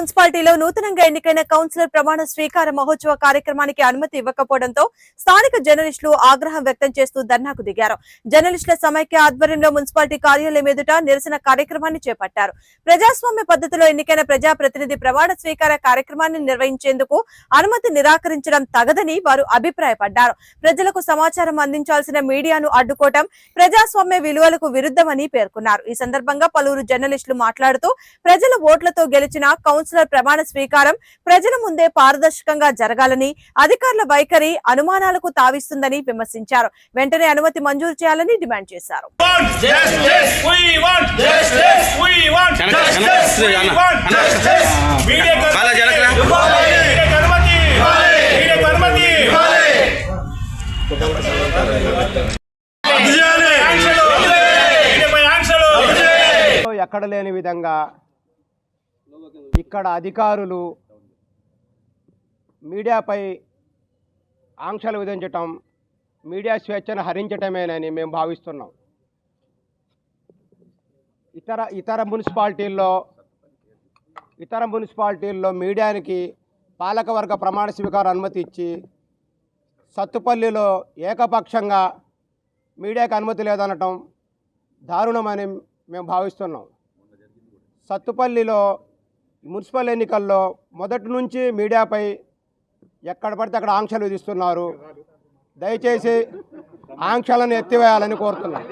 మున్సిపాలిటీలో నూతనంగా ఎన్నికైన కౌన్సిలర్ ప్రమాణ స్వీకార మహోత్సవ కార్యక్రమానికి అనుమతి ఇవ్వకపోవడంతో స్థానిక జర్నలిస్టులు ఆగ్రహం వ్యక్తం చేస్తూ ధర్నాకు దిగారు. జర్నలిస్టుల సమైక్య ఆధ్వర్యంలో మున్సిపాలిటీ కార్యాలయం ఎదుట నిరసన కార్యక్రమాన్ని చేపట్టారు. ప్రజాస్వామ్య పద్ధతిలో ఎన్నికైన ప్రజాప్రతినిధి ప్రమాణ స్వీకార కార్యక్రమాన్ని నిర్వహించేందుకు అనుమతి నిరాకరించడం తగదని వారు అభిప్రాయపడ్డారు. ప్రజలకు సమాచారం అందించాల్సిన మీడియాను అడ్డుకోవటం ప్రజాస్వామ్య విలువలకు విరుద్ధమని పేర్కొన్నారు. ఈ సందర్భంగా పలువురు జర్నలిస్టులు మాట్లాడుతూ ప్రజల ఓట్లతో గెలిచిన కౌన్సిల్ కౌన్సిలర్ ప్రమాణ స్వీకారం ప్రజల ముందే పారదర్శకంగా జరగాలని అధికారుల వైఖరి అనుమానాలకు తావిస్తుందని విమర్శించారు. వెంటనే అనుమతి మంజూరు చేయాలని డిమాండ్ చేశారు. ఎక్కడ లేని విధంగా ఇక్కడ అధికారులు మీడియాపై ఆంక్షలు విధించటం మీడియా స్వేచ్ఛను హరించటమేనని మేము భావిస్తున్నాం. ఇతర ఇతర మున్సిపాలిటీల్లో ఇతర మున్సిపాలిటీల్లో మీడియానికి పాలకవర్గ ప్రమాణ స్వీకారం అనుమతి ఇచ్చి సత్తుపల్లిలో ఏకపక్షంగా మీడియాకి అనుమతి లేదనటం దారుణమని మేము భావిస్తున్నాం. సత్తుపల్లిలో మున్సిపల్ ఎన్నికల్లో మొదటి నుంచి మీడియాపై ఎక్కడ పడితే అక్కడ ఆంక్షలు విధిస్తున్నారు. దయచేసి ఆంక్షలను ఎత్తివేయాలని కోరుతున్నాను